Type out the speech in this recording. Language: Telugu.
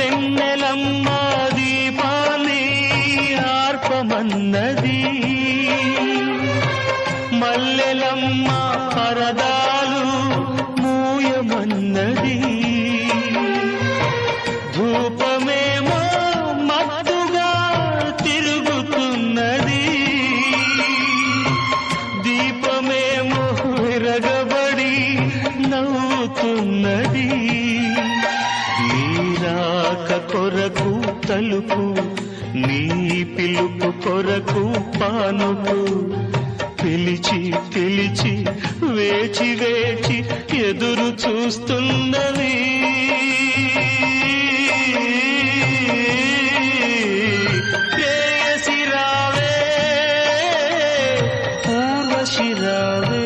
వెన్నెలమ్మ దీపాన్ని ఆర్పమన్నది. మల్లెలమ్మ పరదాలు మూయమన్నది. ధూపమేమో మత్తుగా తిరుగుతున్నది. దీపమేమో విరగబడి నవ్వుతున్నది. రాక కొరకు తలుపు నీ పిలుపు కొరకు పానుపు పిలిచి పిలిచి వేచి వేచి ఎదురు చూస్తున్నది. రావే పూర్వశిరావే